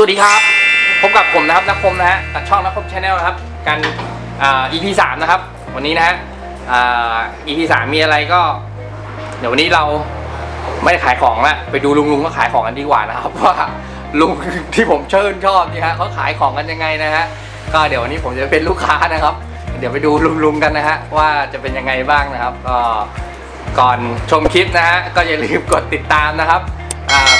สวัสดีครับ พบกับผมนะครับนักคมนะฮะจากช่องนักคมชาแนลนะครับกันอ่า EP สามนะครับ วันนี้นะฮะอ่า EP สามมีอะไรก็ เดี๋ยววันนี้เราไม่ได้ขายของละไปดูลุงลุงก็ขายของกันดีกว่านะครับว่าลุงที่ผมเชิญชอบนี่ฮะเขาขายของกันยังไงนะฮะก็เดี๋ยววันนี้ผมจะเป็นลูกค้านะครับ เดี๋ยวไปดูลุงลุงกันนะฮะว่าจะเป็นยังไงบ้างนะครับก็ก่อนชมคลิปนะฮะก็อย่าลืมกดติดตามนะครับ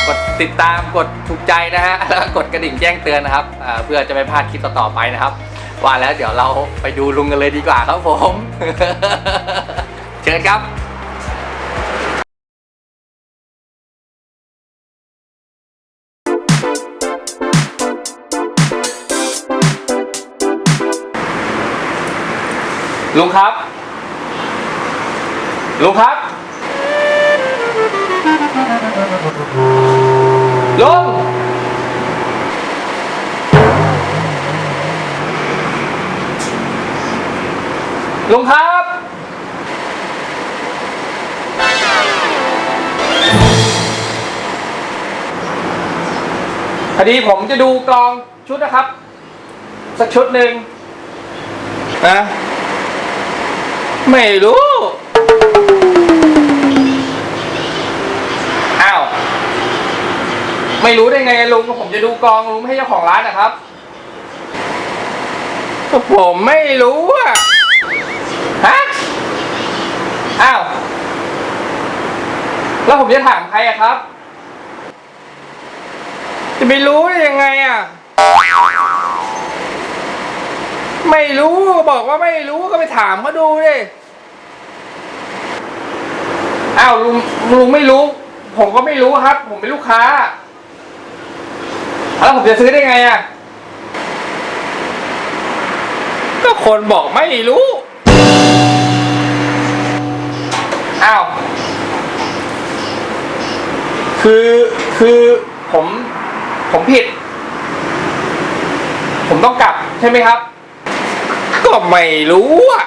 กดติดตามกดถูกใจนะฮะแล้วก็กดกระดิ่งแจ้งเตือนนะครับเพื่อจะไม่พลาดคลิปต่อๆไปนะครับ ว่าแล้วเดี๋ยวเราไปดูลุงกันเลยดีกว่าครับผม เชิญครับลุงครับลุงครับ ลุงครับ พอดีผมจะดูกลองชุดนะครับ สักชุดหนึ่งนะไม่รู้ อ้าว ไม่รู้ได้ไงลุงผมจะดูกองลุงไม่ให้เจ้าของร้านนะครับก็ผมไม่รู้อะฮะ อ้าว แล้วผมจะถามใครอะครับ จะไปรู้ได้ยังไงอะ ไม่รู้บอกว่าไม่รู้ก็ไปถามเขาดูดิ อ้าวลุงลุงไม่รู้ ผมก็ไม่รู้ครับ ผมเป็นลูกค้า แล้วผมจะซื้อได้ไงอะก็คนบอกไม่รู้ อ้าว คือคือผมผมผิด ผมต้องกลับใช่ไหมครับ ก็ไม่รู้อะ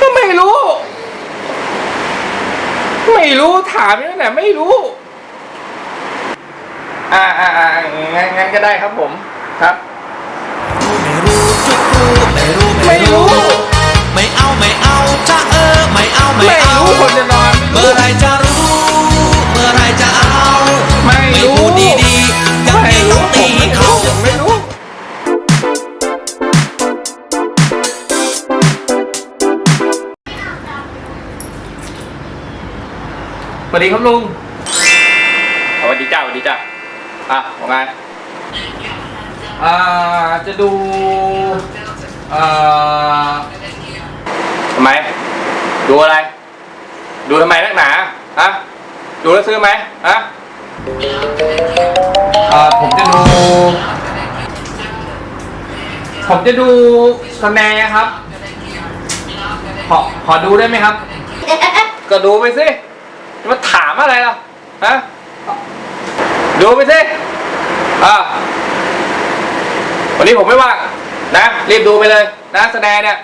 ก็ไม่รู้ ไม่รู้ถามยังไงไม่รู้ อ่าอ่าอ่างั้นงั้นก็ได้ครับผมครับ ไม่รู้ ไม่เอาไม่ไม่เอารู้คนจะนอนไม่เมื่รู้อไรจะรู้ เมื่อไรจะเอา ไม่รู้พูดดีๆยังไม่ไม่ต้รู้องผตีมไม่เขารู้ผมไม่รู้สวัสดีครับลุงสวัสดีจ้าสวัสดีจ้าอะว่าไงอ่าจะดูอ่าทำไม ดูอะไร ดูทำไมนักหนาฮะดูแล้วซื้อไหมฮะอ่าผมจะดู ผมจะดูสแนร์ครับ ขอขอดูได้ไหมครับ ก็ดูไปสิจะมาถามอะไรล่ะฮะดูไปสิอ่าวันนี้ผมไม่ว่างนะ รีบดูไปเลยนะสแนร์เนี่ย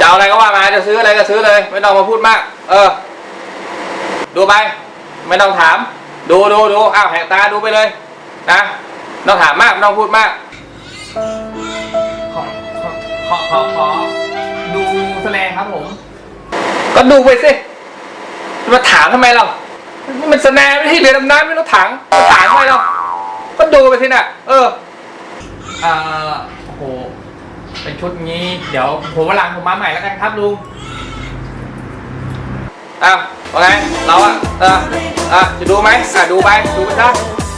จะเอาอะไรก็ว่ามาจะซื้ออะไรก็ซื้อเลย ไม่ต้องมาพูดมาก เออ ดูไป ไม่ต้องถาม ดูดูดูอ้าวแหกตาดูไปเลย นะไม่ต้องถามมากไม่ต้องพูดมาก ขอขอขอขอดูแสดงครับผม ก็ดูไปสิจะมาถามทำไมเรานี่มันแสดงไม่ใช่เรือดำน้ำไม่ต้องถามจะถามทำไมเราก็ดูไปสิน่ะ เอออ่าโอ้โห เป็นชุดนี้ เดี๋ยวผมวันหลังผมมาใหม่แล้วกันครับลุงอ้าวว่าไงเราอะเอออะจะดูไหมอะดูไปดูไปซะ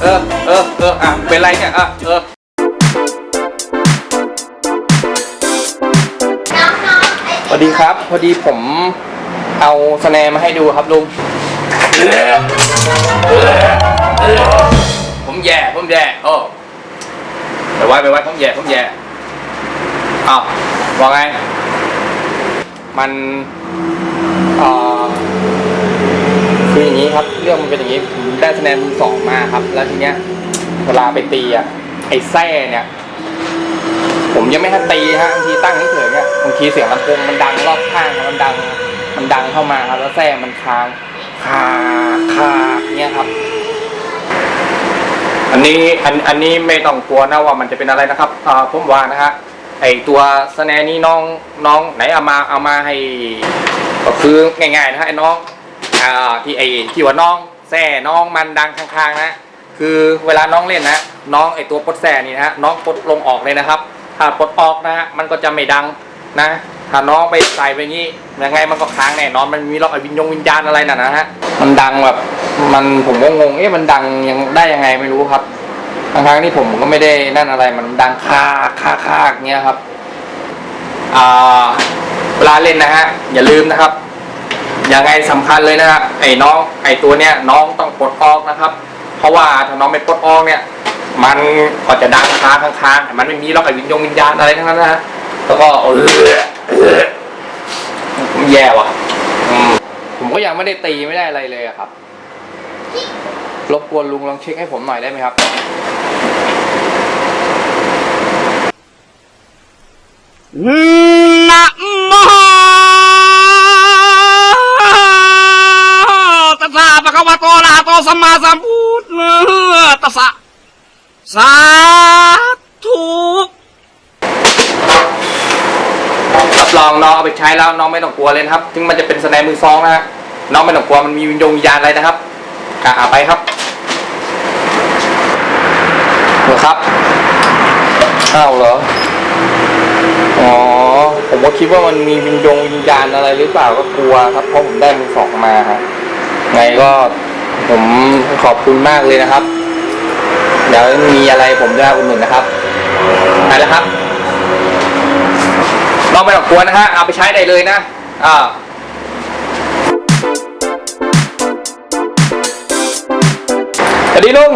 เออเออเอออะเป็นไรเนี่ยอะเออสวัสดีครับ พอดีผมเอาสแนมาให้ดูครับลุงผมแย่ผมแย่โอ้ไปไว้ไปไว้ผมแย่ผมแย่ อ้าวว่าไง มันเอ่อคืออย่างนี้ครับ เรื่องมันเป็นอย่างนี้ผมได้คะแนนมือสองมาครับ แล้วทีเนี้ย เวลาไปตีอะไอ้แส้เนี่ย ผมยังไม่ทันตีฮะบางทีตั้งเฉยๆเนี่ยบางทีเสียงลำโพงมันดังรอบข้างครับมันดัง มันดังเข้ามาครับ แล้วแส้มันค้างคาคาเนี่ยครับ อันนี้อันอันนี้ไม่ต้องกลัวนะว่ามันจะเป็นอะไรนะครับอ่าผมว่านะฮะ ไอตัวสแนนี้น้องน้องไหนเอามาเอามาให้ก็คือง่ายๆนะฮะไอ้น้องอ่าที่ไอที่ว่าน้องแซ่น้องมันดังข้างๆนะ คือเวลาน้องเล่นนะ น้องไอตัวปดแซ่นี่นะฮะน้องปดลงออกเลยนะครับ ถ้าปดออกนะฮะมันก็จะไม่ดังนะ ถ้าน้องไปใส่ไปงี้ยังไงมันก็ค้างแน่นอนมันมีล็อกไอวิญญงวิญญาณอะไรน่ะนะฮะมันดังแบบมันผมก็งงเอ๊ะมันดังยังได้ยังไงไม่รู้ครับ ทั้งๆที่ผมก็ไม่ได้นั่นอะไรมันดังคาคาคาอย่างเงี้ยครับอ่าเวลาเล่นนะฮะอย่าลืมนะครับยังไงสำคัญเลยนะครับไอ้น้องไอ้ตัวเนี้ยน้องต้องปลดออกนะครับ เพราะว่าถ้าน้องไม่ปลดออกเนี่ย มันก็จะดังค้างค้างๆแต่มันไม่มีล็อกไอ้วิญญงวิญญาณอะไรทั้งนั้นนะฮะแล้วก็เออแย่ว่ะผมก็ยังไม่ได้ตีไม่ได้อะไรเลยครับ รบกวนลุงลองเช็คให้ผมหน่อยได้ไหมครับ นะโมตัสสะปะคะวะโตอะระหะโตสัมมาสัมพุทธัสสะสาธุรับรองน้องเอาไปใช้แล้วน้องไม่ต้องกลัวเลยนะครับ ถึงมันจะเป็นสแนร์มือซองนะฮะน้องไม่ต้องกลัวมันมีวิญญงวิญญาณอะไรนะครับอะเอาไปครับ เหรอครับอ้าวเหรอ อ๋อ ผมก็คิดว่ามันมีวิญญงวิญญาณอะไรหรือเปล่าก็กลัวครับ เพราะผมได้มือสองมาฮะไงก็ผมขอบคุณมากเลยนะครับ เดี๋ยวมีอะไรผมจะอุดหนุนนะครับไปแล้วครับน้องไม่ต้อกลัวนะฮะ เอาไปใช้ได้เลยนะ อ่าสวัสดีลุง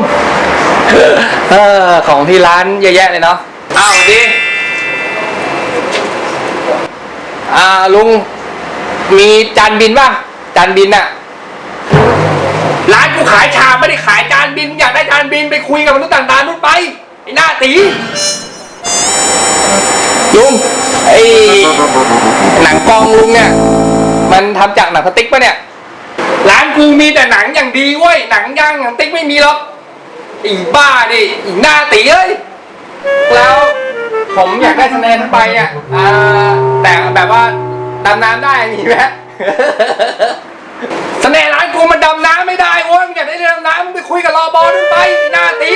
เออของที่ร้านเยอะแยะเลยเนาะอ้าวดีอ่าลุง มีจานบินป่ะจานบินอะร้านกูขายชามไม่ได้ขายจานบิน อยากได้จานบินไปคุยกับมนุษย์ต่างดาวนู่นไปไอ้หน้าตีลุงไอ้หนังกองลุงเนี่ย มันทำจากหนังสติ๊กปะเนี่ย ร้านกูมีแต่หนังอย่างดีเว้ยหนังย่างหนังติ๊กไม่มีหรอก อีบ้าดิอีหน้าตีเอ้ยแล้วผมอยากได้คะแนนไปอะอ่าแต่แบบว่าดำน้ำได้มีไหมคะแนนร้านกูมันดำน้ำไม่ได้โว้ยมึงอยากได้เรือดำน้ำมึงไปคุยกับรอบอนู่นไปอีหน้าตี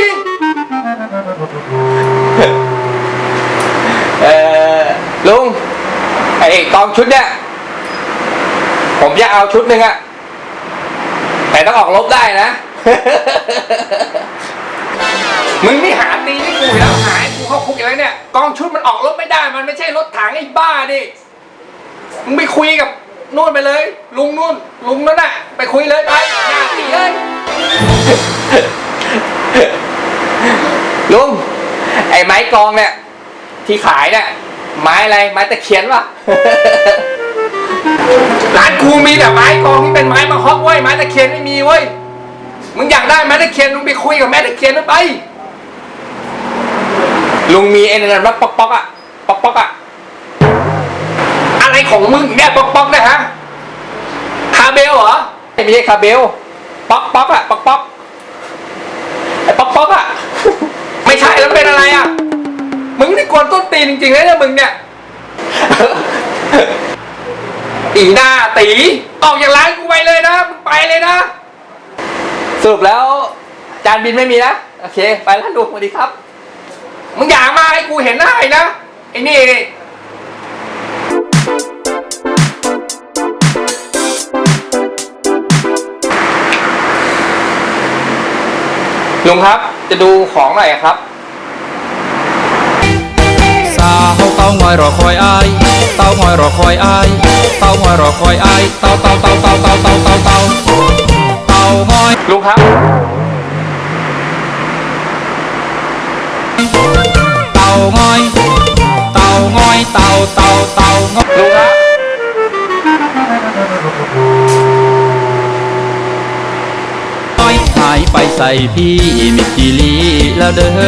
เออลุงไอ้กองชุดเนี่ย ผมจะเอาชุดหนึ่งอะแต่ต้องออกลบได้นะ มึงนี่หาตีนี่กูอีกแล้วหายกูเข้าคุกอีกแล้วเนี่ยกองชุดมันออกรถไม่ได้มันไม่ใช่รถถังไอ้บ้าดิมึงไปคุยกับนู่นไปเลย ลุงนู่นลุงนั่นน่ะไปคุยเลยไปอย่าตีเลยลุงไอ้ไม้กองเนี่ยที่ขายเนี่ยไม้อะไรไม้ตะเคียนวะร้านกูมีแต่ไม้กองที่เป็นไม้มาฮอกเว้ยไม้ตะเคียนไม่มีเว้ยมึงอยากได้ไม้ตะเคียนมึงไปคุยกับแม่ตะเคียนนั่นไป ลุงมีไอ้นั่นว่าป๊อกป๊อกอะป๊อกป๊อกอะอะไรของมึงเนี่ยป๊อกป๊อกนี่ยฮะคาเบลเหรอไม่ใช่คาเบลป๊อกป๊อกอะป๊อกป๊อกไอ้ป๊อกป๊อกอะไม่ใช่แล้วเป็นอะไรอะมึงนี่กวนต้นตีนจริงๆนะเนี่ยมึงเนี่ยอีหน้าตีออกจากร้านกูไปเลยนะมึงไปเลยนะสรุปแล้ว จานบินไม่มีนะ โอเค ไปแล้วดูสวัสดีครับ มึงอย่ามาให้กูเห็นหน้าอีกนะไอ้นี่ลุงครับจะดูของหน่อยครับ สาวเต้างอยรอคอยอายเต้างอยรอคอยอายเต้างอยรอคอยอายเต้าเต้าเต้าเต้าเต้าเต้าเต้าเต้าเต้างอยลุงครับางอย เต้างอย เต้าเต้าเต้างอยลุงครับน้อยหายไปใส่พี่มิจิลีแล้วเด้อ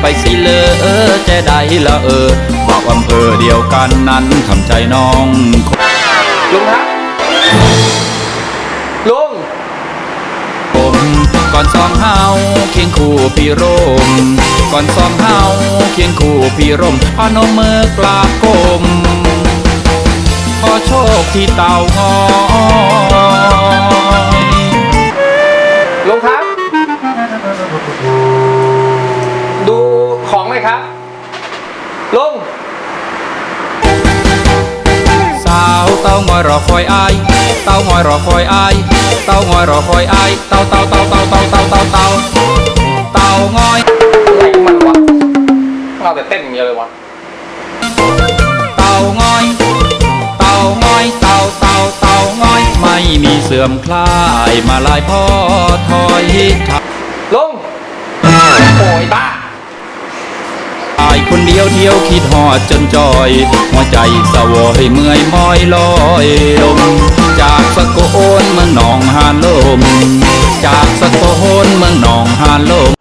ไปสิเลอเออจะได้ละเออบอกอำเภอเดียวกันนั้นทำใจน้องลุงครั ก่อนสองเฮาเคียงคู่พี่ร่มก่อนสองเฮาเคียงคู่พี่ร่มพนมมือกราบก้มขอโชคที่เต่างอยลุงครับ ดูของเลยครับลุงสาวเต้างอยรอคอยอาย เต้างอยรอคอยอาย เต้างอยรอคอยไอเต้าเต้าเต้าเต้าเต้าเต้าเต้าเต้าเต้างอยอะไรของมันวะเราแต่เต้นอย่างเดียวเลยวะเต่างอยเต่างอยเต่าเต่าเต่างอย ไม่มีเสื่อมคลายมาลายพ่อถอยทับลงโอ้ยบ้าตายคนเดียวเที่ยวคิดหอดจนจอย หัวใจสวอยเมื่อยมอยลอยลม hello